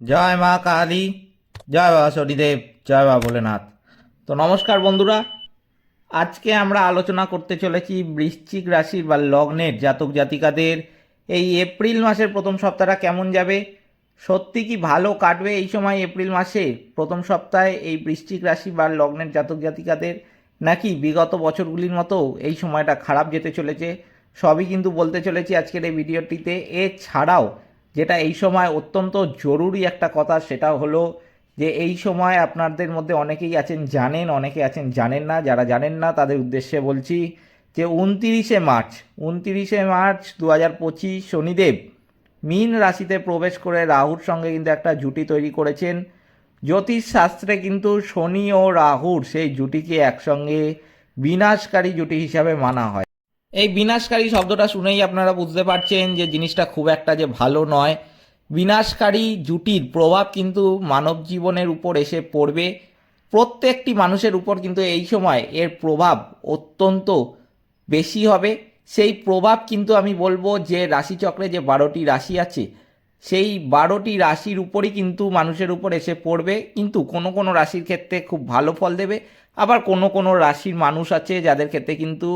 জয় মা কালী, জয় বাবা শনিদেব, জয় বাবা ভোলেনাথ। তো নমস্কার বন্ধুরা, আজকে আমরা আলোচনা করতে চলেছি বৃশ্চিক রাশির বা লগ্নের জাতক জাতিকাদের এই এপ্রিল মাসের প্রথম সপ্তাহটা কেমন যাবে, সত্যি কি ভালো কাটবে এই সময় এপ্রিল মাসে প্রথম সপ্তাহে এই বৃশ্চিক রাশি বা লগ্নের জাতক জাতিকাদের, নাকি বিগত বছরগুলির মতো এই সময়টা খারাপ যেতে চলেছে? সবই কিন্তু বলতে চলেছি আজকের এই ভিডিওটিতে। এছাড়াও যেটা এই সময় অত্যন্ত জরুরি একটা কথা, সেটা হলো যে এই সময় আপনাদের মধ্যে অনেকেই আছেন, জানেন, অনেকে আছেন, জানেন না, যারা জানেন না তাদের উদ্দেশ্যে বলছি যে উনতিরিশে মার্চ উনতিরিশে মার্চ দু হাজার পঁচিশ শনিদেব মীন রাশিতে প্রবেশ করে রাহুর সঙ্গে কিন্তু একটা জুটি তৈরি করেছেন। জ্যোতিষ শাস্ত্রে কিন্তু শনি ও রাহুর সেই জুটিকে একসঙ্গে বিনাশকারী জুটি হিসাবে মানা হয়। এই বিনাশকারী শব্দটা শুনেই আপনারা বুঝতে পারছেন যে জিনিসটা খুব একটা যে ভালো নয়। বিনাশকারী জুটির প্রভাব কিন্তু মানব জীবনের উপর এসে পড়বে। প্রত্যেকটি মানুষের উপর কিন্তু এই সময় এর প্রভাব অত্যন্ত বেশি হবে। সেই প্রভাব কিন্তু আমি বলব যে রাশিচক্রে যে বারোটি রাশি আছে, সেই বারোটি রাশির উপরই কিন্তু মানুষের উপর এসে পড়বে। কিন্তু কোনো কোনো রাশির ক্ষেত্রে খুব ভালো ফল দেবে। আবার কোনো কোনো রাশির মানুষ আছে যাদের ক্ষেত্রে কিন্তু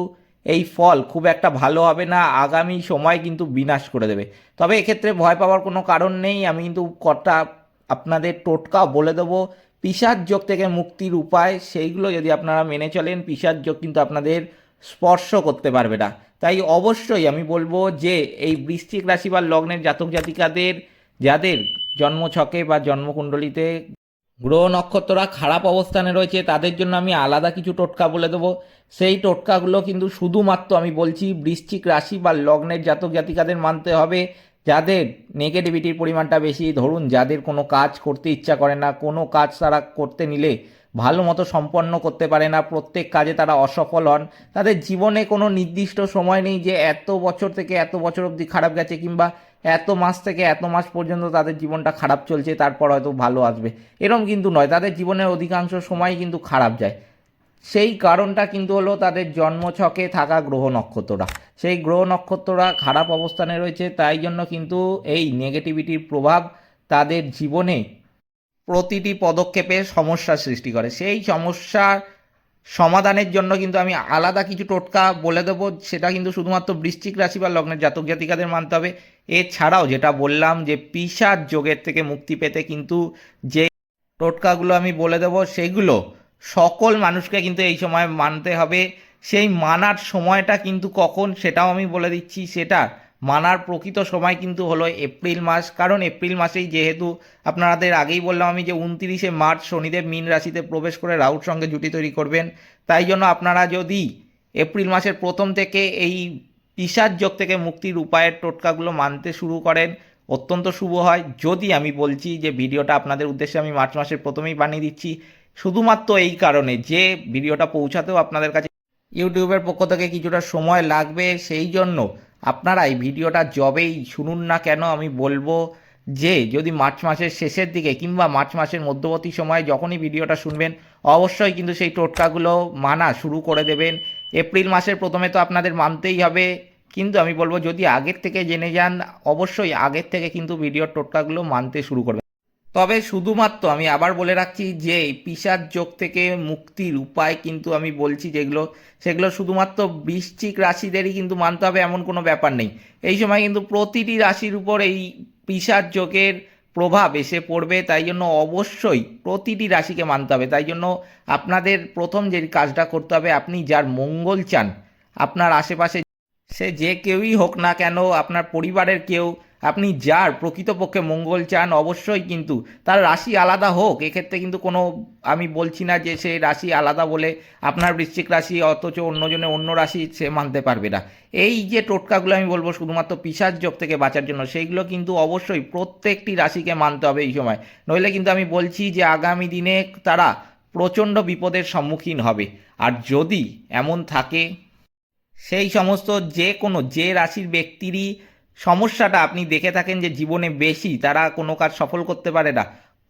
এই ফল খুব একটা ভালো হবে না, আগামী সময় কিন্তু বিনাশ করে দেবে। তবে এক্ষেত্রে ভয় পাওয়ার কোনো কারণ নেই, আমি কিন্তু কটা আপনাদের টোটকা বলে দেবো। পিসার যোগ থেকে মুক্তির উপায়, সেইগুলো যদি আপনারা মেনে চলেন পিসার যোগ কিন্তু আপনাদের স্পর্শ করতে পারবে না। তাই অবশ্যই আমি বলব যে, এই বৃশ্চিক রাশি বা লগ্নের জাতক জাতিকাদের, যাদের জন্মছকে বা জন্মকুণ্ডলিতে গ্রহ নক্ষত্ররা খারাপ অবস্থানে রয়েছে, তাদের জন্য আমি আলাদা কিছু টোটকা বলে দেবো। সেই টোটকাগুলো কিন্তু শুধুমাত্র আমি বলছি বৃশ্চিক রাশি বা লগ্নের জাতক জাতিকাদের মানতে হবে, যাদের নেগেটিভিটির পরিমাণটা বেশি। ধরুন, যাদের কোনো কাজ করতে ইচ্ছা করে না, কোনো কাজ তারা করতে নিলে ভালো মতো সম্পন্ন করতে পারে না, প্রত্যেক কাজে তারা অসফল হন। তাদের জীবনে কোনো নির্দিষ্ট সময় নেই যে এত বছর থেকে এত বছর অবধি খারাপ গেছে কিংবা এত মাস থেকে এত মাস পর্যন্ত তাদের জীবনটা খারাপ চলছে, তারপর হয়তো ভালো আসবে। এরম কিন্তু নয়, তাদের জীবনের অধিকাংশ সময় কিন্তু খারাপ যায়। সেই কারণটা কিন্তু হলো তাদের জন্মছকে থাকা গ্রহ নক্ষত্ররা। সেই গ্রহ নক্ষত্ররা খারাপ অবস্থানে রয়েছে, তাই জন্য কিন্তু এই নেগেটিভিটির প্রভাব তাদের জীবনে প্রতিটি পদক্ষেপে সমস্যার সৃষ্টি করে। সেই সমস্যার সমাধানের জন্য কিন্তু আমি আলাদা কিছু টোটকা বলে দেবো। সেটা কিন্তু শুধুমাত্র বৃশ্চিক রাশি বা লগ্নের জাতক জাতিকাদের মানতে হবে। এছাড়াও যেটা বললাম যে পিসার যোগের থেকে মুক্তি পেতে কিন্তু যে টোটকাগুলো আমি বলে দেবো, সেগুলো সকল মানুষকে কিন্তু এই সময় মানতে হবে। সেই মানার সময়টা কিন্তু কখন সেটাও আমি বলে দিচ্ছি। সেটা মানার প্রকৃত সময় কিন্তু হলো এপ্রিল মাস। কারণ এপ্রিল মাসেই যেহেতু আপনাদের আগেই বললাম আমি যে উনতিরিশে মার্চ শনিদেব মীন রাশিতে প্রবেশ করে রাহুর সঙ্গে জুটি তৈরি করবেন। তাই জন্য আপনারা যদি এপ্রিল মাসের প্রথম থেকে এই পিসার যোগ থেকে মুক্তির উপায়ের টোটকাগুলো মানতে শুরু করেন, অত্যন্ত শুভ হয়। যদি আমি বলছি যে ভিডিওটা আপনাদের উদ্দেশ্যে আমি মার্চ মাসের প্রথমেই বানিয়ে দিচ্ছি, শুধুমাত্র এই কারণে যে ভিডিওটা পৌঁছাতেও আপনাদের কাছে ইউটিউবের পক্ষ থেকে কিছুটা সময় লাগবে, সেই জন্য আপনারা এই ভিডিওটা যবেই শুনুন না কেন, আমি বলব যে, যদি মার্চ মাসের শেষের দিকে কিংবা মার্চ মাসের মধ্যবর্তী সময়ে যখনই ভিডিওটা শুনবেন, অবশ্যই কিন্তু সেই টোটকাগুলো মানা শুরু করে দেবেন। এপ্রিল মাসের প্রথমে তো আপনাদের মানতেই হবে। কিন্তু আমি বলব, যদি আগের থেকে জেনে যান, অবশ্যই আগের থেকে কিন্তু ভিডিওর টোটকাগুলো মানতে শুরু করবেন। তবে শুধুমাত্র আমি আবার বলে রাখছি যে পিসার যোগ থেকে মুক্তির উপায় কিন্তু আমি বলছি যেগুলো, সেগুলো শুধুমাত্র বৃশ্চিক রাশিদেরই কিন্তু মানতে হবে, এমন কোনো ব্যাপার নেই। এই সময় কিন্তু প্রতিটি রাশির উপর এই পিসার যোগের প্রভাব এসে পড়বে, তাই জন্য অবশ্যই প্রতিটি রাশিকে মানতে হবে। তাই জন্য আপনাদের প্রথম যে কাজটা করতে হবে, আপনি যার মঙ্গল চান, আপনার আশেপাশে সে যে কেউই হোক না কেন, আপনার পরিবারের কেউ আপনি যার প্রকৃতপক্ষে মঙ্গল চান অবশ্যই কিন্তু তার রাশি আলাদা হোক। এক্ষেত্রে কিন্তু কোনো আমি বলছি না যে সে রাশি আলাদা বলে আপনার বৃশ্চিক রাশি অথচ অন্যজনে অন্য রাশি সে মানতে পারবে না। এই যে টোটকাগুলো আমি বলব শুধুমাত্র পিসার যোগ থেকে বাঁচার জন্য, সেইগুলো কিন্তু অবশ্যই প্রত্যেকটি রাশিকে মানতে হবে এই সময়। নইলে কিন্তু আমি বলছি যে আগামী দিনে তারা প্রচণ্ড বিপদের সম্মুখীন হবে। আর যদি এমন থাকে, সেই সমস্ত যে কোনো যে রাশির ব্যক্তিরই সমস্যাটা আপনি দেখে থাকেন যে জীবনে বেশি, তারা কোনো কাজ সফল করতে পারে না।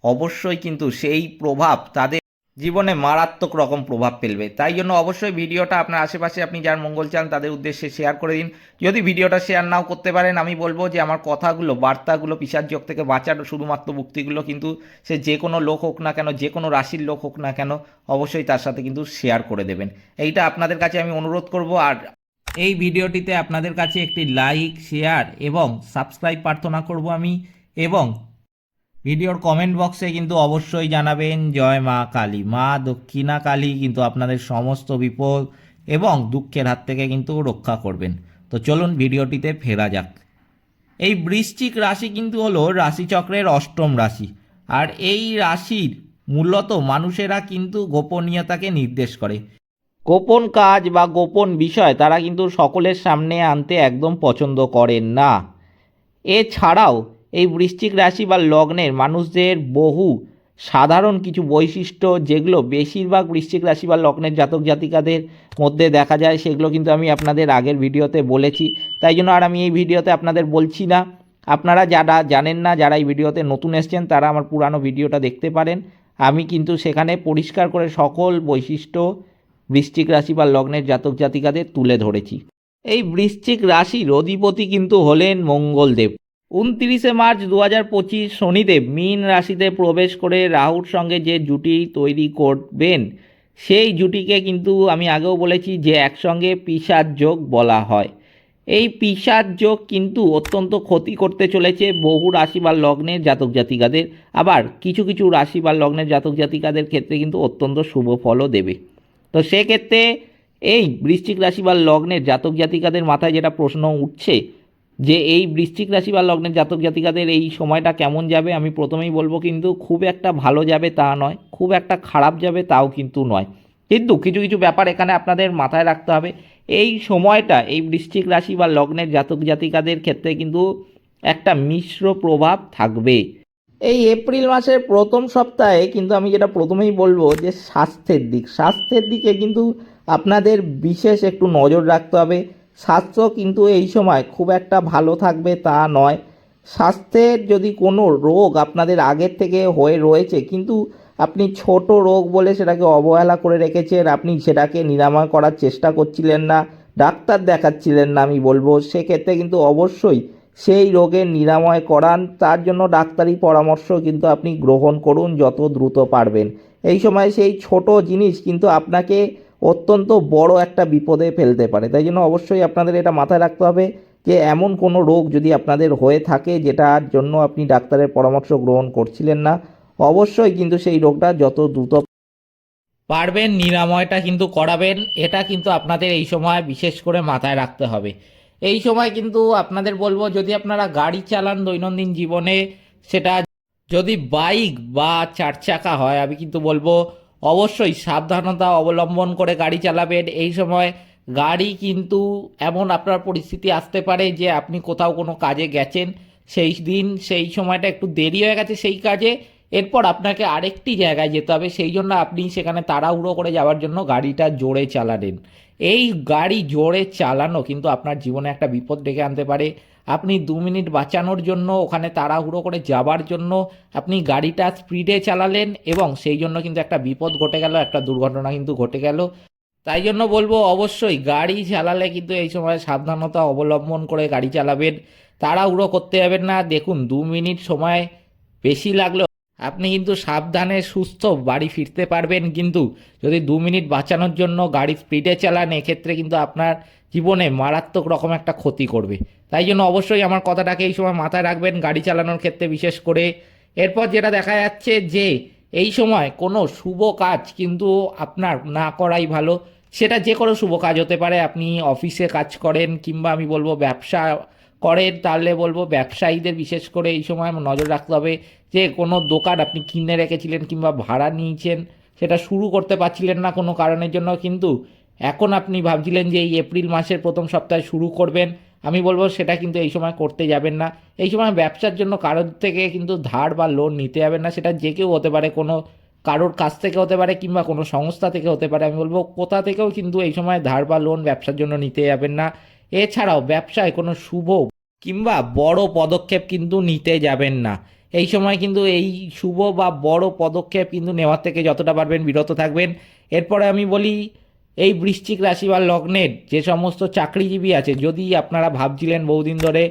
অবশ্যই কিন্তু সেই প্রভাব তাদের জীবনে মারাত্মক রকম প্রভাব ফেলবে। তাই জন্য অবশ্যই ভিডিওটা আপনার আশেপাশে আপনি যার মঙ্গল চান তাদের উদ্দেশ্যে শেয়ার করে দিন। যদি ভিডিওটা শেয়ার নাও করতে পারেন, আমি বলব যে আমার কথাগুলো, বার্তাগুলো পিসার যোগ থেকে বাঁচার শুধুমাত্র মুক্তিগুলো কিন্তু সে যে কোনো লোক হোক না কেন, যে কোনো রাশির লোক হোক না কেন, অবশ্যই তার সাথে কিন্তু শেয়ার করে দেবেন। এইটা আপনাদের কাছে আমি অনুরোধ করব আর এই ভিডিওটিতে আপনাদের কাছে একটি লাইক শেয়ার এবং সাবস্ক্রাইব প্রার্থনা করব আমি এবং ভিডিওর কমেন্ট বক্সে কিন্তু অবশ্যই জানাবেন, জয় মা কালী। মা দক্ষিণা কালী কিন্তু আপনাদের সমস্ত বিপদ এবং দুঃখের হাত থেকে কিন্তু রক্ষা করবেন। তো চলুন ভিডিওটিতে ফেরা যাক। এই বৃশ্চিক রাশি কিন্তু হলো রাশিচক্রের অষ্টম রাশি। আর এই রাশির মূলত মানুষেরা কিন্তু গোপনীয়তাকে নির্দেশ করে। গোপন কাজ বা গোপন বিষয় তারা কিন্তু সকলের সামনে আনতে একদম পছন্দ করেন না। এছাড়াও এই বৃশ্চিক রাশি বা লগ্নের মানুষদের বহু সাধারণ কিছু বৈশিষ্ট্য যেগুলো বেশিরভাগ বৃশ্চিক রাশি বা লগ্নের জাতক জাতিকাদের মধ্যে দেখা যায়, সেগুলো কিন্তু আমি আপনাদের আগের ভিডিওতে বলেছি। তাই জন্য আর আমি এই ভিডিওতে আপনাদের বলছি না। আপনারা যারা জানেন না, যারা এই ভিডিওতে নতুন এসছেন, তারা আমার পুরানো ভিডিওটা দেখতে পারেন। আমি কিন্তু সেখানে পরিষ্কার করে সকল বৈশিষ্ট্য বৃশ্চিক রাশি বা লগ্নের জাতক জাতিকাদের তুলে ধরেছি। এই বৃশ্চিক রাশির অধিপতি কিন্তু হলেন মঙ্গলদেব। উনত্রিশে মার্চ দু হাজার পঁচিশ শনিদেব মীন রাশিতে প্রবেশ করে রাহুর সঙ্গে যে জুটি তৈরি করবেন, সেই জুটিকে কিন্তু আমি আগেও বলেছি যে একসঙ্গে পিসার যোগ বলা হয়। এই পিসার যোগ কিন্তু অত্যন্ত ক্ষতি করতে চলেছে বহু রাশি বা লগ্নের জাতক জাতিকাদের। আবার কিছু কিছু রাশি বা লগ্নের জাতক জাতিকাদের ক্ষেত্রে কিন্তু অত্যন্ত শুভ ফলও দেবে। তো সেক্ষেত্রে এই বৃশ্চিক রাশি বা লগ্নের জাতক জাতিকাদের মাথায় যেটা প্রশ্ন উঠছে যে এই বৃশ্চিক রাশি বা লগ্নের জাতক জাতিকাদের এই সময়টা কেমন যাবে আমি প্রথমেই বলব কিন্তু খুব একটা ভালো যাবে তা নয়, খুব একটা খারাপ যাবে তাও কিন্তু নয়। কিন্তু কিছু কিছু ব্যাপার এখানে আপনাদের মাথায় রাখতে হবে। এই সময়টা, এই বৃশ্চিক রাশি বা লগ্নের জাতক জাতিকাদের ক্ষেত্রে কিন্তু একটা মিশ্র প্রভাব থাকবে। এই এপ্রিল মাসের প্রথম সপ্তাহে কিন্তু আমি যেটা প্রথমেই বলব যে স্বাস্থ্যের দিক। স্বাস্থ্যের দিকে কিন্তু আপনাদের বিশেষ একটু নজর রাখতে হবে। স্বাস্থ্য কিন্তু এই সময় খুব একটা ভালো থাকবে তা নয়। স্বাস্থ্যের যদি কোনো রোগ আপনাদের আগের থেকে হয়ে রয়েছে, কিন্তু আপনি ছোট রোগ বলে সেটাকে অবহেলা করে রেখেছেন, আপনি সেটাকে নিরাময় করার চেষ্টা করছিলেন না, ডাক্তার দেখাচ্ছিলেন না আমি বলব, সেক্ষেত্রে কিন্তু অবশ্যই সেই রোগের নিরাময় করান, তার জন্য ডাক্তারি পরামর্শ কিন্তু আপনি গ্রহণ করুন যত দ্রুত পারবেন। এই সময় সেই ছোট জিনিস কিন্তু আপনাকে অত্যন্ত বড় একটা বিপদে ফেলতে পারে। তাই জন্য অবশ্যই আপনাদের এটা মাথায় রাখতে হবে যে, এমন কোনো রোগ যদি আপনাদের হয়ে থাকে যেটার জন্য আপনি ডাক্তারের পরামর্শ গ্রহণ করছিলেন না, অবশ্যই কিন্তু সেই রোগটা যত দ্রুত পারবেন, নিরাময়টা কিন্তু করাবেন, এটা কিন্তু আপনাদের এই সময় বিশেষ করে মাথায় রাখতে হবে। এই সময় কিন্তু আপনাদের বলব, যদি আপনারা গাড়ি চালান দৈনন্দিন জীবনে, সেটা যদি বাইক বা চার চাকা হয়, আমি কিন্তু বলব অবশ্যই সাবধানতা অবলম্বন করে গাড়ি চালাবেন। এই সময় গাড়ি কিন্তু এমন আপনার পরিস্থিতি আসতে পারে যে আপনি কোথাও কোনো কাজে গেছেন, সেই দিন, সেই সময়টা একটু দেরি হয়ে গেছে সেই কাজে, এরপর আপনাকে আরেকটি জায়গায় যেতে হবে, সেই জন্য আপনি সেখানে তাড়াহুড়ো করে যাওয়ার জন্য গাড়িটা জোরে চালালেন। এই গাড়ি জোরে চালানো কিন্তু আপনার জীবনে একটা বিপদ ডেকে আনতে পারে। আপনি দু মিনিট বাঁচানোর জন্য, ওখানে তাড়াহুড়ো করে যাবার জন্য আপনি গাড়িটা স্পিডে চালালেন এবং সেই জন্য কিন্তু একটা বিপদ ঘটে গেল, একটা দুর্ঘটনা কিন্তু ঘটে গেল। তাই জন্য বলব, অবশ্যই গাড়ি চালালে কিন্তু এই সময় সাবধানতা অবলম্বন করে গাড়ি চালাবেন। তাড়াহুড়ো করতে যাবেন না। দেখুন, দু মিনিট সময় বেশি লাগল আপনি কিন্তু সাবধানে, সুস্থ বাড়ি ফিরতে পারবেন কিন্তু যদি দু মিনিট বাঁচানোর জন্য গাড়ি স্পিডে চালান, এক্ষেত্রে কিন্তু আপনার জীবনে মারাত্মক রকম একটা ক্ষতি করবে। তাই জন্য অবশ্যই আমার কথাটাকে এই সময় মাথায় রাখবেন গাড়ি চালানোর ক্ষেত্রে বিশেষ করে। এরপর যেটা দেখা যাচ্ছে যে এই সময় কোনো শুভ কাজ কিন্তু আপনার না করাই ভালো। সেটা যে কোনো শুভ কাজ হতে পারে। আপনি অফিসে কাজ করেন কিংবা আমি বলব ব্যবসা করেন, তাহলে বলব ব্যবসায়ীদের বিশেষ করে এই সময় নজর রাখতে হবে যে কোনো দোকান আপনি কিনে রেখেছিলেন কিংবা ভাড়া নিয়েছেন, সেটা শুরু করতে পারছিলেন না কোনো কারণের জন্য, কিন্তু এখন আপনি ভাবছিলেন যে এই এপ্রিল মাসের প্রথম সপ্তাহে শুরু করবেন, আমি বলব সেটা কিন্তু এই সময় করতে যাবেন না। এই সময় ব্যবসার জন্য কারোর থেকে কিন্তু ধার বা লোন নিতে যাবেন না, সেটা যে কেউ হতে পারে, কোনো কারোর কাছ থেকে হতে পারে কিংবা কোনো সংস্থা থেকে হতে পারে, আমি বলব কোথা থেকেও কিন্তু এই সময় ধার বা লোন ব্যবসার জন্য নিতে যাবেন না। এছাড়াও ব্যবসায় কোনো শুভ কিংবা বড় পদক্ষেপ কিন্তু নিতে যাবেন না। এই সময় কিন্তু এই শুভ বা বড় পদক্ষেপ কিন্তু নেওয়ার থেকে যতটা পারবেন বিরত থাকবেন। এরপরে আমি বলি, এই বৃশ্চিক রাশি বা লগ্নের যে সমস্ত চাকরিজীবী আছে, যদি আপনারা ভাবছিলেন বহুদিন ধরে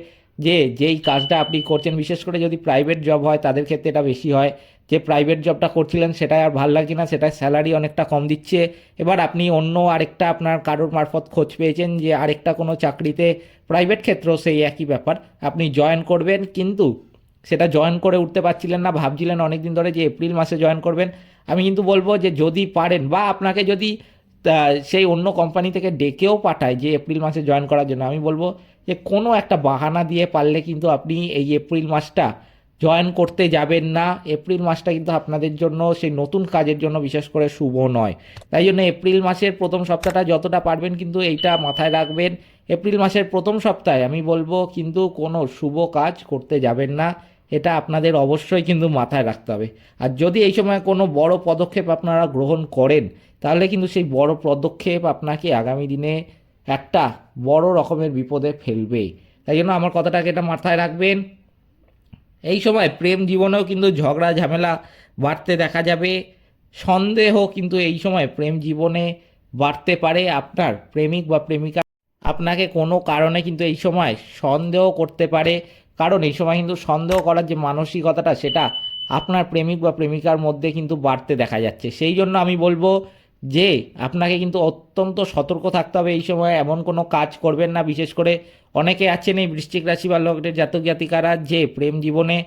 যে, যেই কাজটা আপনি করছেন, বিশেষ করে যদি প্রাইভেট জব হয়, তাদের ক্ষেত্রে এটা বেশি হয়। যে প্রাইভেট জবটা করছিলেন সেটা আর ভালো লাগছে না সেটা স্যালারি অনেকটা কম দিচ্ছে। এবার আপনি অন্য আরেকটা আপনার কারোর মারফত খোঁজ পেয়েছেন যে, আরেকটা কোনো চাকরিতে প্রাইভেট ক্ষেত্রেও সেই একই ব্যাপার। আপনি জয়েন করবেন, কিন্তু সেটা জয়েন করে উঠতে পারছিলেন না, ভাবছিলেন অনেক দিন ধরে যে, এপ্রিল মাসে জয়েন করবেন। আমি কিন্তু বলব যে, যদি পারেন, বা আপনাকে যদি সেই অন্য কোম্পানি থেকে ডেকেও পাঠায় যে, এপ্রিল মাসে জয়েন করার জন্য, আমি বলব যে কোনো একটা বাহানা দিয়ে পারলে কিন্তু আপনি এই এপ্রিল মাসটা জয়েন করতে যাবেন না। এপ্রিল মাসটা কিন্তু আপনাদের জন্য সেই নতুন কাজের জন্য বিশেষ করে শুভ নয়। তাই জন্য এপ্রিল মাসের প্রথম সপ্তাহটা যতটা পারবেন কিন্তু এইটা মাথায় রাখবেন। এপ্রিল মাসের প্রথম সপ্তাহে আমি বলব কিন্তু কোনো শুভ কাজ করতে যাবেন না। এটা আপনাদের অবশ্যই কিন্তু মাথায় রাখতে হবে। আর যদি এই সময় কোনো বড় পদক্ষেপ আপনারা গ্রহণ করেন, তাহলে কিন্তু সেই বড় পদক্ষেপ আপনাকে আগামী দিনে একটা বড় রকমের বিপদে ফেলবে। তাই জন্য আমার কথাটাকে এটা মাথায় রাখবেন। এই সময় প্রেম জীবনেও কিন্তু ঝগড়া, ঝামেলা বাড়তে দেখা যাবে। সন্দেহ কিন্তু এই সময় প্রেম জীবনে বাড়তে পারে। আপনার প্রেমিক বা প্রেমিকা আপনাকে কোনো কারণে কিন্তু এই সময় সন্দেহ করতে পারে। কারণ এই সময় কিন্তু সন্দেহ করার যে মানসিকতাটা, সেটা আপনার প্রেমিক বা প্রেমিকার মধ্যে কিন্তু বাড়তে দেখা যাচ্ছে। সেই জন্য আমি বলব যে আপনাকে কিন্তু অত্যন্ত সতর্ক থাকতে হবে এই সময়, এমন কোনো কাজ করবেন না। বিশেষ করে অনেকে আছেন এই বৃশ্চিক রাশি বা লগ্নের জাতক জাতিকারা যে প্রেম জীবনে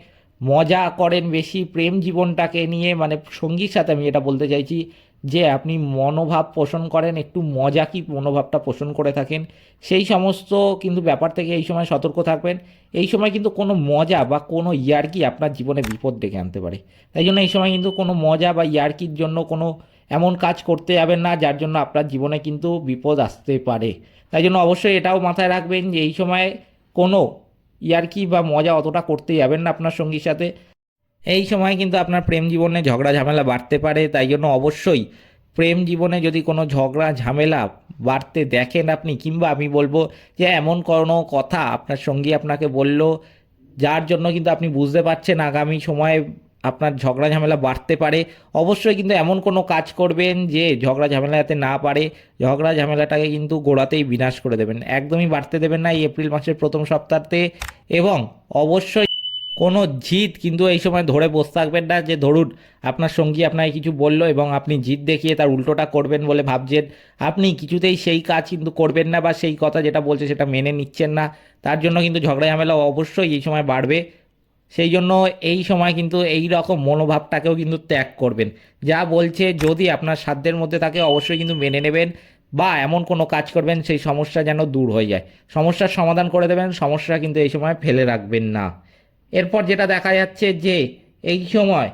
মজা করেন বেশি। প্রেম জীবনটাকে নিয়ে মানে সঙ্গীর সাথে আমি এটা বলতে চাইছি যে আপনি মনোভাব পোষণ করেন, একটু মজা কি মনোভাবটা পোষণ করে থাকেন। সেই সমস্ত কিন্তু ব্যাপার থেকে এই সময় সতর্ক থাকবেন। এই সময় কিন্তু কোনো মজা বা কোনো ইয়ার্কি আপনার জীবনে বিপদ ডেকে আনতে পারে। তাই জন্য এই সময় কিন্তু কোনো মজা বা ইয়ার্কির জন্য কোনো এমন কাজ করতে যাবেন না, যার জন্য আপনার জীবনে কিন্তু বিপদ আসতে পারে। তাই জন্য অবশ্যই এটাও মাথায় রাখবেন যে এই সময় কোনো ইয়ার্কি বা মজা অতটা করতে যাবেন না আপনার সঙ্গীর সাথে। এই সময় কিন্তু আপনার প্রেম জীবনে ঝগড়া ঝামেলা বাড়তে পারে, তাই জন্য অবশ্যই প্রেম জীবনে যদি কোনো ঝগড়া ঝামেলা বাড়তে দেখেন আপনি, কিংবা আমি বলব যে এমন কোনো কথা আপনার সঙ্গী আপনাকে বলল, যার জন্য কিন্তু আপনি বুঝতে পারছেন আগামী সময়ে আপনার ঝগড়া ঝামেলা বাড়তে পারে। অবশ্যই কিন্তু এমন কোনো কাজ করবেন যে ঝগড়া ঝামেলা যাতে না পারে। ঝগড়া ঝামেলাটাকে কিন্তু গোড়াতেই বিনাশ করে দেবেন। একদমই বাড়তে দেবেন না এই এপ্রিল মাসের প্রথম সপ্তাহতে এবং অবশ্যই কোনো জিদ কিন্তু এই সময় ধরে বসে থাকবেন না যে ধরুন আপনার সঙ্গী আপনাকে কিছু বলল এবং আপনি জিদ দেখিয়ে তার উল্টোটা করবেন বলে ভাবছেন। আপনি কিছুতেই সেই কাজ কিন্তু করবেন না বা সেই কথা যেটা বলছে সেটা মেনে নিচ্ছেন না। তার জন্য কিন্তু ঝগড়া ঝামেলা অবশ্যই এই সময় বাড়বে। সেই জন্য এই সময় কিন্তু এই রকম মনোভাবটাকেও কিন্তু ত্যাগ করবেন। যা বলছে যদি আপনার সাধ্যের মধ্যে থাকে অবশ্যই কিন্তু মেনে নেবেন বা এমন কোনো কাজ করবেন সেই সমস্যা যেন দূর হয়ে যায়। সমস্যার সমাধান করে দেবেন, সমস্যা কিন্তু এই সময় ফেলে রাখবেন না। এরপর যেটা দেখা যাচ্ছে যে এই সময়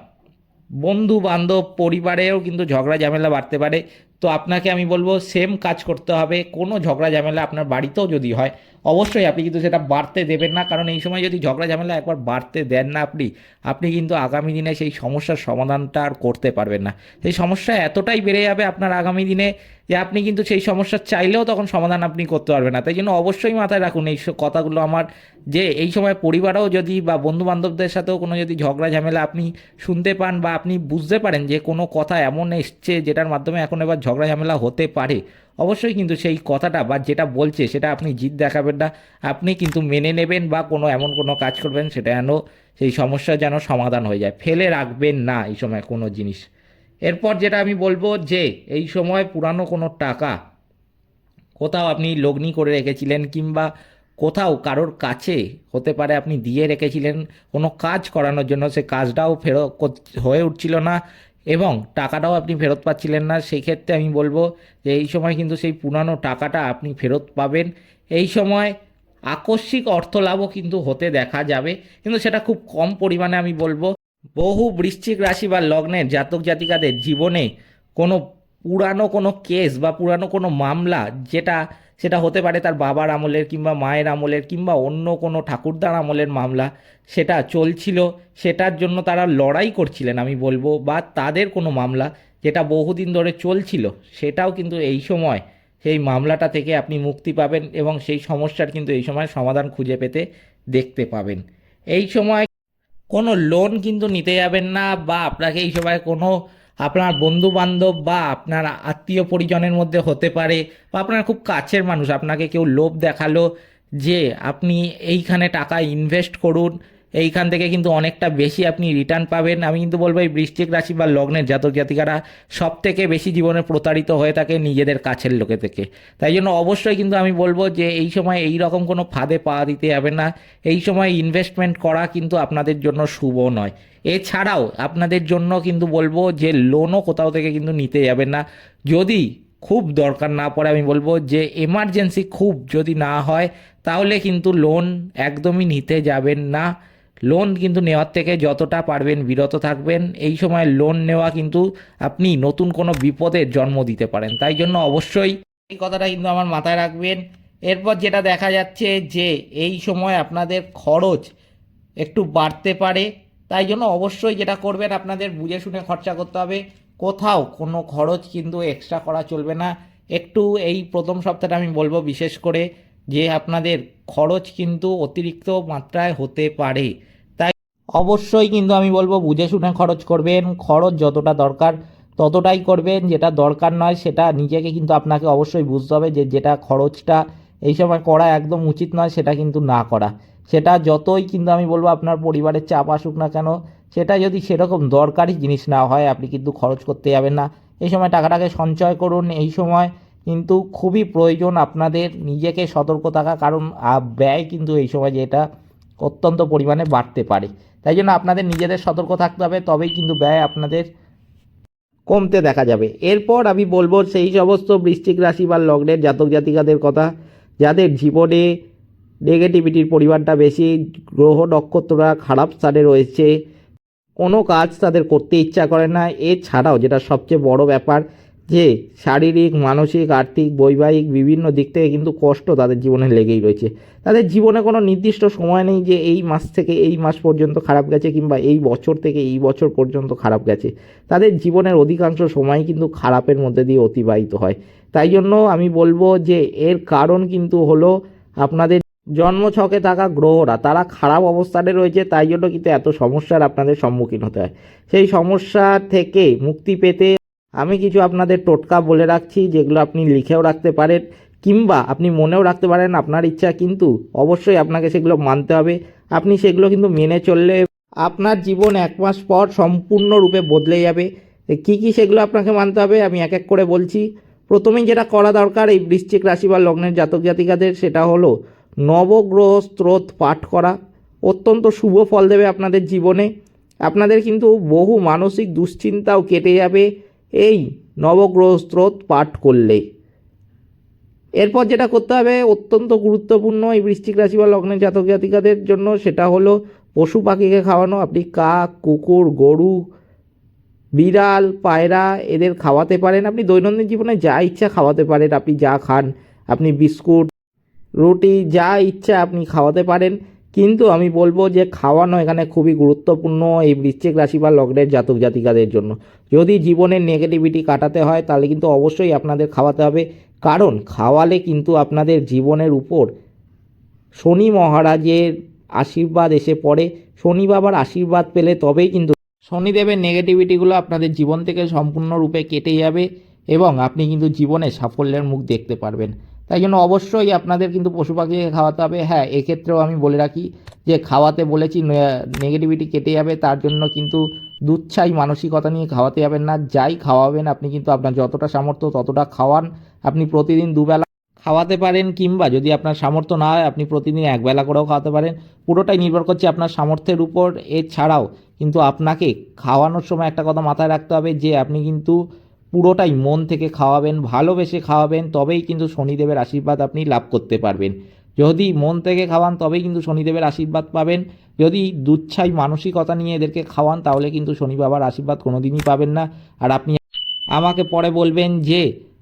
বন্ধু বান্ধব পরিবারেও কিন্তু ঝগড়া ঝামেলা বাড়তে পারে। তো আপনাকে আমি বলব সেম কাজ করতে হবে। কোনো ঝগড়া ঝামেলা আপনার বাড়িতেও যদি হয়, অবশ্যই আপনি কিন্তু সেটা বাড়তে দেবেন না। কারণ এই সময় যদি ঝগড়া ঝামেলা একবার বাড়তে দেন না আপনি আপনি কিন্তু আগামী দিনে সেই সমস্যার সমাধানটা আর করতে পারবেন না। সেই সমস্যা এতটাই বেড়ে যাবে আপনার আগামী দিনে যে আপনি কিন্তু সেই সমস্যা চাইলেও তখন সমাধান আপনি করতে পারবেন না। তাই জন্য অবশ্যই মাথায় রাখুন এই কথাগুলো আমার যে এই সময় পরিবারেও যদি বা বন্ধু বান্ধবদের সাথেও কোনো যদি ঝগড়া ঝামেলা আপনি শুনতে পান বা আপনি বুঝতে পারেন যে কোনো কথা এমন এসছে যেটার মাধ্যমে এখন এবার ঝগড়া ঝামেলা হতে পারে। অবশ্যই কিন্তু সেই কথাটা বা যেটা বলছে সেটা আপনি জিদ দেখাবেন না। আপনি কিন্তু মেনে নেবেন বা কোনো এমন কোনো কাজ করবেন সেটা যেন সেই সমস্যা যেন সমাধান হয়ে যায়। ফেলে রাখবেন না এই সময় কোনো জিনিস। এরপর যেটা আমি বলব যে, এই সময় পুরানো কোনো টাকা কোথাও আপনি লগ্নি করে রেখেছিলেন কিংবা কোথাও কারোর কাছে হতে পারে আপনি দিয়ে রেখেছিলেন, কোনো কাজ করানোর জন্য সে কাজটাও ফেরত হয়ে উঠছিল না। এবং টাকাটাও আপনি ফেরত পাচ্ছিলেন না সেই ক্ষেত্রে আমি বলব যে এই সময় কিন্তু সেই পুরানো টাকাটা আপনি ফেরত পাবেন। এই সময় আকস্মিক অর্থ লাভও কিন্তু হতে দেখা যাবে, কিন্তু সেটা খুব কম পরিমাণে আমি বলব। বহু বৃশ্চিক রাশি বা লগ্নের জাতক জাতিকাদের জীবনে কোনো পুরানো কোনো কেস বা পুরানো কোনো মামলা যেটা, সেটা হতে পারে তার বাবার আমলের কিংবা মায়ের আমলের কিংবা অন্য কোনো ঠাকুরদার আমলের মামলা, সেটা চলছিল, সেটার জন্য তারা লড়াই করছিলেন আমি বলব, বা তাদের কোনো মামলা যেটা বহুদিন ধরে চলছিল, সেটাও কিন্তু এই সময়, সেই মামলাটা থেকে আপনি মুক্তি পাবেন এবং সেই সমস্যার কিন্তু এই সময় সমাধান খুঁজে পেতে দেখতে পাবেন। এই সময় কোনো লোন কিন্তু নিতে যাবেন না বা আপনাকে এই সময় কোনো আপনার বন্ধু বান্ধব বা আপনার আত্মীয় পরিজনের মধ্যে হতে পারে বা আপনার খুব কাছের মানুষ, আপনাকে কেউ লোভ দেখাল যে আপনি এইখানে টাকা ইনভেস্ট করুন, এইখান থেকে কিন্তু অনেকটা বেশি আপনি রিটার্ন পাবেন। আমি কিন্তু বলব এই বৃশ্চিক রাশি বা লগ্নের জাতক জাতিকারা সব থেকে বেশি জীবনে প্রতারিত হয়ে থাকে নিজেদের কাছের লোকে থেকে। তাই জন্য অবশ্যই কিন্তু আমি বলব যে এই সময় এই রকম কোনো ফাঁদে পা দিতে যাবে না। এই সময় ইনভেস্টমেন্ট করা কিন্তু আপনাদের জন্য শুভ নয়। এছাড়াও আপনাদের জন্য কিন্তু বলব যে লোনও কোথাও থেকে কিন্তু নিতে যাবেন না। যদি খুব দরকার না পড়ে, আমি বলব যে এমার্জেন্সি খুব যদি না হয়, তাহলে কিন্তু লোন একদমই নিতে যাবেন না। লোন কিন্তু নেওয়ার থেকে যতটা পারবেন বিরত থাকবেন। এই সময় লোন নেওয়া কিন্তু আপনি নতুন কোনো বিপদের জন্ম দিতে পারেন। তাই জন্য অবশ্যই এই কথাটা কিন্তু আমার মাথায় রাখবেন। এরপর যেটা দেখা যাচ্ছে যে এই সময় আপনাদের খরচ একটু বাড়তে পারে। তাই জন্য অবশ্যই যেটা করবেন, আপনাদের বুঝে শুনে খরচা করতে হবে। কোথাও কোনো খরচ কিন্তু এক্সট্রা করা চলবে না। একটু এই প্রথম সপ্তাহটা আমি বলব বিশেষ করে যে আপনাদের খরচ কিন্তু অতিরিক্ত মাত্রায় হতে পারে। তাই অবশ্যই কিন্তু আমি বলব বুঝে শুনে খরচ করবেন। খরচ যতটা দরকার ততটাই করবেন। যেটা দরকার নয় সেটা নিজেকে কিন্তু আপনাকে অবশ্যই বুঝতে হবে যে যেটা খরচটা এই সময় করা একদম উচিত নয়, সেটা কিন্তু না করা। সেটা যতই কিন্তু আমি বলব আপনার পরিবারের চাপ আসুক না কেন, সেটা যদি সেরকম দরকারি জিনিস না হয়, আপনি কিন্তু খরচ করতে যাবেন না। এই সময় টাকাটাকে সঞ্চয় করুন, এই সময় কিন্তু খুবই প্রয়োজন আপনাদের নিজেকে সতর্ক থাকা, কারণ ব্যয় কিন্তু এই সময় যেটা অত্যন্ত পরিমাণে বাড়তে পারে। তাই জন্য আপনাদের নিজেদের সতর্ক থাকতে হবে, তবেই কিন্তু ব্যয় আপনাদের কমতে দেখা যাবে। এরপর আমি বলব সেই সমস্ত বৃশ্চিক রাশি বা লগ্নের জাতক জাতিকাদের কথা, যাদের জীবনে নেগেটিভিটির পরিমাণটা বেশি, গ্রহ নক্ষত্ররা খারাপ স্থানে রয়েছে। কোনো কাজ তাদের করতে ইচ্ছা করে না। এছাড়াও যেটা সবচেয়ে বড় ব্যাপার যে, শারীরিক, মানসিক, আর্থিক, বৈবাহিক বিভিন্ন দিক থেকে কিন্তু কষ্ট তাদের জীবনে লেগেই রয়েছে। তাদের জীবনে কোনো নির্দিষ্ট সময় নেই যে, এই মাস থেকে এই মাস পর্যন্ত খারাপ গেছে কিংবা এই বছর থেকে এই বছর পর্যন্ত খারাপ গেছে। তাদের জীবনের অধিকাংশ সময় কিন্তু খারাপের মধ্যে দিয়ে অতিবাহিত হয়। তাই জন্য আমি বলব যে, এর কারণ কিন্তু হলো আপনাদের জন্মছকে থাকা গ্রহরা, তারা খারাপ অবস্থানে রয়েছে, তাই জন্য কিন্তু এত সমস্যার আপনাদের সম্মুখীন হতে হয়। সেই সমস্যা থেকে মুক্তি পেতে আমি কিছু আপনাদের টোটকা বলে রাখছি, যেগুলো আপনি লিখেও রাখতে পারেন, কিংবা আপনি মনেও রাখতে পারেন আপনার ইচ্ছা, কিন্তু অবশ্যই আপনাকে সেগুলো মানতে হবে। আপনি সেগুলো কিন্তু মেনে চললে আপনার জীবন এক মাস পর সম্পূর্ণরূপে বদলে যাবে। কি কি সেগুলো আপনাকে মানতে হবে আমি এক এক করে বলছি। প্রথমেই যেটা করা দরকার এই বৃশ্চিক রাশি বা লগ্নের জাতক জাতিকাদের, সেটা হলো নবগ্রহ স্রোত পাঠ করা অত্যন্ত শুভ ফল দেবে আপনাদের জীবনে। আপনাদের কিন্তু বহু মানসিক দুশ্চিন্তাও কেটে যাবে এই নবগ্রহ স্রোত পাঠ করলে। এরপর যেটা করতে হবে, অত্যন্ত গুরুত্বপূর্ণ এই বৃশ্চিক রাশি বা লগ্নের জাতক জাতিকাদের জন্য সেটা হলো পশু পাখিকে খাওয়ানো। আপনি কাক, কুকুর, গরু, বিড়াল, পায়রা এদের খাওয়াতে পারেন। আপনি দৈনন্দিন জীবনে যা ইচ্ছা খাওয়াতে পারেন। আপনি যা খান, আপনি বিস্কুট রুটি যা ইচ্ছা আপনি খাওয়াতে পারেন। কিন্তু আমি বলব যে খাওয়ানো এখানে খুবই গুরুত্বপূর্ণ এই বৃশ্চিক রাশি বা লগ্নের জাতক জাতিকাদের জন্য। যদি জীবনের নেগেটিভিটি কাটাতে হয়, তাহলে কিন্তু অবশ্যই আপনাদের খাওয়াতে হবে। কারণ খাওয়ালে কিন্তু আপনাদের জীবনের উপর শনি মহারাজের আশীর্বাদ এসে পড়ে। শনি বাবার আশীর্বাদ পেলে তবেই কিন্তু শনিদেবের নেগেটিভিটিগুলো আপনাদের জীবন থেকে সম্পূর্ণরূপে কেটে যাবে এবং আপনি কিন্তু জীবনে সাফল্যের মুখ দেখতে পারবেন। তাই জন্য অবশ্যই আপনাদের কিন্তু পশু পাখিকে খাওয়াতে হবে। হ্যাঁ এক্ষেত্রেও আমি বলে রাখি যে খাওয়াতে বলেছি নেগেটিভিটি কেটে যাবে, তার জন্য কিন্তু দুচ্ছাই মানসিকতা নিয়ে খাওয়াতে যাবেন না। যাই খাওয়াবেন, আপনি কিন্তু আপনার যতটা সামর্থ্য ততটা খাওয়ান। আপনি প্রতিদিন দুবেলা খাওয়াতে পারেন, কিংবা যদি আপনার সামর্থ্য না হয়, আপনি প্রতিদিন একবেলা করেও খাওয়াতে পারেন। পুরোটাই নির্ভর করছে আপনার সামর্থ্যের উপর। এছাড়াও কিন্তু আপনাকে খাওয়ানোর সময় একটা কথা মাথায় রাখতে হবে যে, আপনি কিন্তু পুরোটাই মন থেকে খাওয়াবেন, ভালোবেসে খাওয়াবেন, তবেই কিন্তু শনিদেবের আশীর্বাদ আপনি লাভ করতে পারবেন। যদি মন থেকে খাওয়ান, তবেই কিন্তু শনিদেবের আশীর্বাদ পাবেন। যদি দুচ্ছাই মানসিকতা নিয়ে এদেরকে খাওয়ান, তাহলে কিন্তু শনি বাবার আশীর্বাদ কোনোদিনই পাবেন না। আর আপনি আমাকে পরে বলবেন যে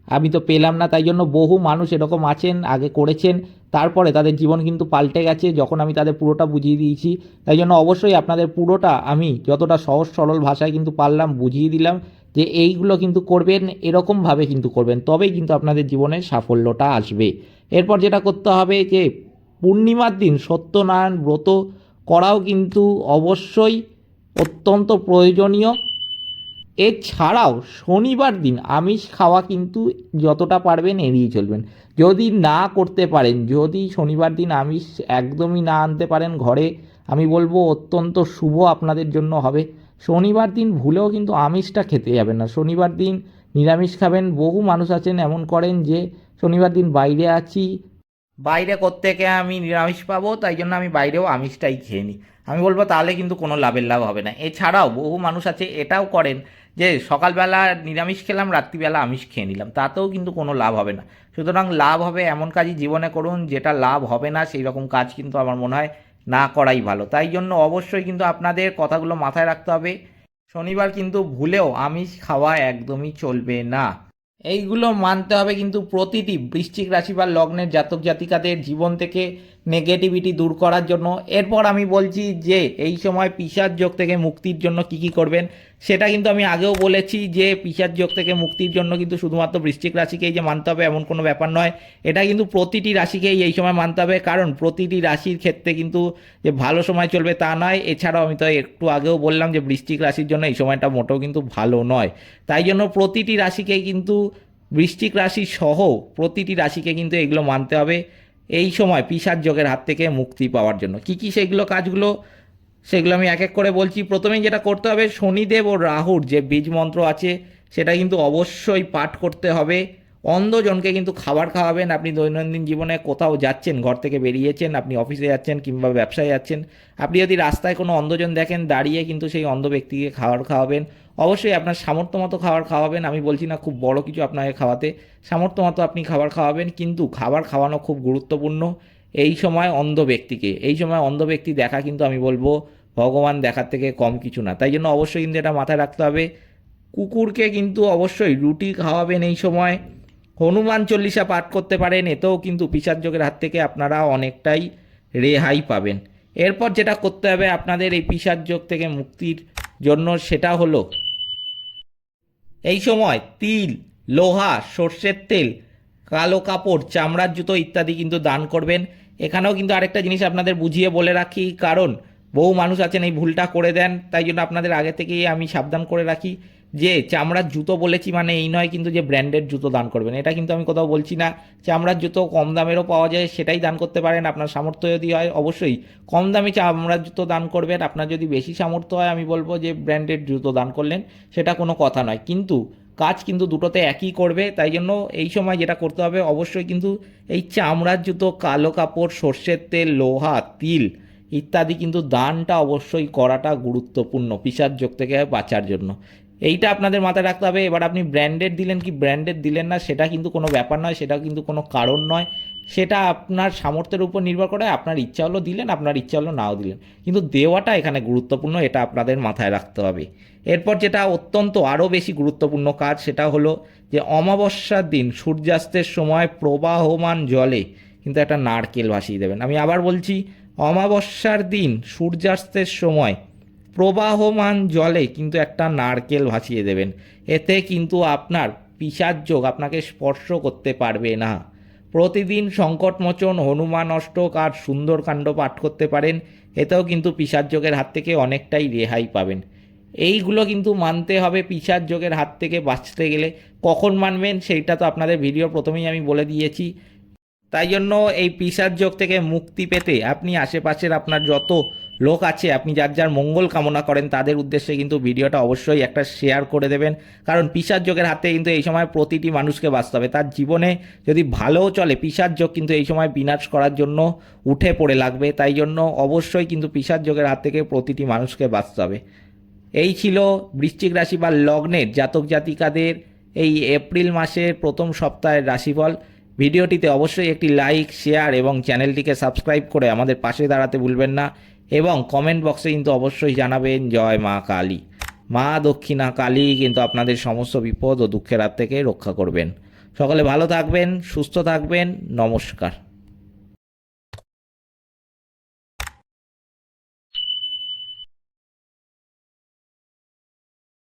আমি তো পেলাম না, তাই জন্য বহু মানুষ এরকম আছেন, আগে করেছেন, তারপরে তাদের জীবন কিন্তু পাল্টে গেছে, যখন আমি তাদের পুরোটা বুঝিয়ে দিয়েছি। তাই জন্য অবশ্যই আপনাদের পুরোটা আমি যতটা সহজ সরল ভাষায় কিন্তু পারলাম, বুঝিয়ে দিলাম যে এইগুলো কিন্তু করবেন, এরকমভাবে কিন্তু করবেন, তবেই কিন্তু আপনাদের জীবনে সাফল্যটা আসবে। এরপর যেটা করতে হবে যে, পূর্ণিমার দিন সত্যনারায়ণ ব্রত করাও কিন্তু অবশ্যই অত্যন্ত প্রয়োজনীয়। এছাড়াও শনিবার দিন আমিষ খাওয়া কিন্তু যতটা পারবেন এড়িয়ে চলবেন। যদি না করতে পারেন, যদি শনিবার দিন আমিষ একদমই না আনতে পারেন ঘরে, আমি বলব অত্যন্ত শুভ আপনাদের জন্য হবে। শনিবার দিন ভুলেও কিন্তু আমিষটা খেতে যাবেন না। শনিবার দিন নিরামিষ খাবেন, বহু মানুষ আছেন এমন করেন যে শনিবার দিন বাইরে আছি। বাইরে গিয়ে আমি নিরামিষ পাবো, তাই জন্য আমি বাইরেও আমিষটাই খেয়ে নিই। আমি বলব তাহলে কিন্তু কোনো লাভের লাভ হবে না। এছাড়াও বহু মানুষ আছে, এটাও করেন যে সকালবেলা নিরামিষ খেলাম, রাত্রিবেলা আমিষ খেয়ে নিলাম। তাতেও কিন্তু কোনো লাভ হবে না। সুতরাং লাভ হবে এমন কাজই জীবনে করুন, যেটা লাভ হবে না সেই রকম কাজ কিন্তু আমার মনে হয় না করাই ভালো। তাই জন্য অবশ্যই কিন্তু আপনাদের কথাগুলো মাথায় রাখতে হবে। শনিবার কিন্তু ভুলেও আমিষ খাওয়া একদমই চলবে না। এইগুলো মানতে হবে কিন্তু প্রতিটি বৃশ্চিক রাশি বা লগ্নের জাতক জাতিকাদের জীবন থেকে। নেগেটিভিটি দূর করার জন্য। এরপর আমি বলছি যে, এই সময় পিসার যোগ থেকে মুক্তির জন্য কি কি করবেন, সেটা কিন্তু আমি আগেও বলেছি যে পিসার যোগ থেকে মুক্তির জন্য কিন্তু শুধুমাত্র বৃশ্চিক রাশিকেই যে মানতে হবে এমন কোনো ব্যাপার নয়। এটা কিন্তু প্রতিটি রাশিকেই এই সময় মানতে হবে, কারণ প্রতিটি রাশির ক্ষেত্রে কিন্তু যে ভালো সময় চলবে তা নয়। এছাড়াও আমি তো একটু আগেও বললাম যে, বৃশ্চিক রাশির জন্য এই সময়টা মোটেও কিন্তু ভালো নয়। তাই জন্য প্রতিটি রাশিকেই কিন্তু বৃশ্চিক রাশি সহ প্রতিটি রাশিকে কিন্তু এগুলো মানতে হবে। এই সময় পিসার যোগের হাত থেকে মুক্তি পাওয়ার জন্য। কি কি সেগুলো কাজগুলো? সেগুলো আমি এক এক করে বলছি। প্রথমেই যেটা করতে হবে, শনিদেব ও রাহুর যে বীজ মন্ত্র আছে, সেটা কিন্তু অবশ্যই পাঠ করতে হবে। অন্ধজনকে কিন্তু খাবার খাওয়াবেন। আপনি দৈনন্দিন জীবনে কোথাও যাচ্ছেন, ঘর থেকে বেরিয়েছেন, আপনি অফিসে যাচ্ছেন কিংবা ব্যবসায় যাচ্ছেন, আপনি যদি রাস্তায় কোনো অন্ধজন দেখেন, দাঁড়িয়ে কিন্তু সেই অন্ধ ব্যক্তিকে খাবার খাওয়াবেন। অবশ্যই আপনার সামর্থ্য মতো খাবার খাওয়াবেন। আমি বলছি না খুব বড় কিছু আপনাকে খাওয়াতে। সামর্থ্য মতো আপনি খাবার খাওয়াবেন, কিন্তু খাবার খাওয়ানো খুব গুরুত্বপূর্ণ। এই সময় অন্ধ ব্যক্তিকে, এই সময় অন্ধ ব্যক্তি দেখা কিন্তু আমি বলব ভগবান দেখার থেকে কম কিছু না। তাই জন্য অবশ্যই কিন্তু এটা মাথায় রাখতে হবে। কুকুরকে কিন্তু অবশ্যই রুটি খাওয়াবেন এই সময়। হনুমান চল্লিশা পাঠ করতে পারেন, এতেও কিন্তু পিসার যোগের হাত থেকে আপনারা অনেকটাই রেহাই পাবেন। এরপর যেটা করতে হবে আপনাদের এই পিসার যোগ থেকে মুক্তির জন্য সেটা হলো এই সময় তিল, লোহা, সর্ষের তেল, কালো কাপড়, চামড়ার জুতো ইত্যাদি কিন্তু দান করবেন। এখানেও কিন্তু আরেকটা জিনিস আপনাদের বুঝিয়ে বলে রাখি, কারণ বহু মানুষ আছেন, এই ভুলটা করে দেন, তাই জন্য আপনাদের আগে থেকেই আমি সাবধান করে রাখি। যে চামড়ার জুতো বলেছি মানে এই নয় কিন্তু যে ব্র্যান্ডেড জুতো দান করবেন, এটা কিন্তু আমি কোথাও বলছি না। চামড়ার জুতো কম দামেরও পাওয়া যায়, সেটাই দান করতে পারেন, আপনার সামর্থ্য যদি হয়, অবশ্যই কম দামি চামড়ার জুতো দান করবেন, আপনার যদি বেশি সামর্থ্য হয়, আমি বলব যে ব্র্যান্ডেড জুতো দান করলেন, সেটা কোনো কথা নয়। কিন্তু কাজ কিন্তু দুটোতে একই করবে, তাই জন্য এই সময় যেটা করতে হবে, অবশ্যই কিন্তু এই চামড়ার জুতো, কালো কাপড়, সর্ষের তেল, লোহা, তিল ইত্যাদি, কিন্তু দানটা অবশ্যই করাটা গুরুত্বপূর্ণ পিসার যোগ থেকে বাঁচার জন্য। এইটা আপনাদের মাথায় রাখতে হবে। এবার আপনি ব্র্যান্ডেড দিলেন কি ব্র্যান্ডেড দিলেন না, সেটা কিন্তু কোনো ব্যাপার নয়, সেটা কিন্তু কোনো কারণ নয়। সেটা আপনার সামর্থ্যের উপর নির্ভর করে, আপনার ইচ্ছা হলো দিলেন, আপনার ইচ্ছা হলো নাও দিলেন। কিন্তু দেওয়াটা এখানে গুরুত্বপূর্ণ, এটা আপনাদের মাথায় রাখতে হবে। এরপর যেটা অত্যন্ত আরও বেশি গুরুত্বপূর্ণ কাজ, সেটা হলো যে অমাবস্যার দিন সূর্যাস্তের সময় প্রবাহমান জলে কিন্তু একটা নারকেল ভাসিয়ে দেবেন। আমি আবার বলছি অমাবস্যার দিন, সূর্যাস্তের সময় প্রবাহমান জলে কিন্তু একটা নারকেল ভাসিয়ে দেবেন। এতে কিন্তু আপনার পিসার যোগ আপনাকে স্পর্শ করতে পারবে না। প্রতিদিন সংকটমোচন, হনুমান অষ্টক আর সুন্দরকাণ্ড পাঠ করতে পারেন। এতেও কিন্তু পিসার যোগের হাত থেকে অনেকটাই রেহাই পাবেন। এইগুলো কিন্তু মানতে হবে পিসার যোগের হাত থেকে বাঁচতে গেলে। কখন মানবেন সেইটা তো আপনাদের ভিডিও প্রথমেই আমি বলে দিয়েছি। তাই জন্য এই পিসার যোগ থেকে মুক্তি পেতে আপনি আশেপাশের আপনার যত লোক আছে, আপনি যার যার মঙ্গল কামনা করেন, তাদের উদ্দেশ্যে কিন্তু ভিডিওটা অবশ্যই একটা শেয়ার করে দেবেন। কারণ পিসার যোগের হাতে কিন্তু এই সময় প্রতিটি মানুষকে বাঁচতে হবে। তার জীবনে যদি ভালোও চলে, পিসার যোগ কিন্তু এই সময় বিনাশ করার জন্য উঠে পড়ে লাগবে। তাই জন্য অবশ্যই কিন্তু পিসার যোগের হাত থেকে প্রতিটি মানুষকে বাঁচতে হবে। এই ছিল বৃশ্চিক রাশি বা লগ্নের জাতক জাতিকাদের এই এপ্রিল মাসের প্রথম সপ্তাহের রাশিফল। ভিডিওটিতে অবশ্যই একটি লাইক, শেয়ার এবং চ্যানেলটিকে সাবস্ক্রাইব করে আমাদের পাশে দাঁড়াতে ভুলবেন না এবং কমেন্ট বক্সে কিন্তু অবশ্যই জানাবেন, জয় মা কালী। মা দক্ষিণা কালী কিন্তু আপনাদের সমস্ত বিপদ ও দুঃখের হাত থেকে রক্ষা করবেন। সকলে ভালো থাকবেন, সুস্থ থাকবেন, নমস্কার।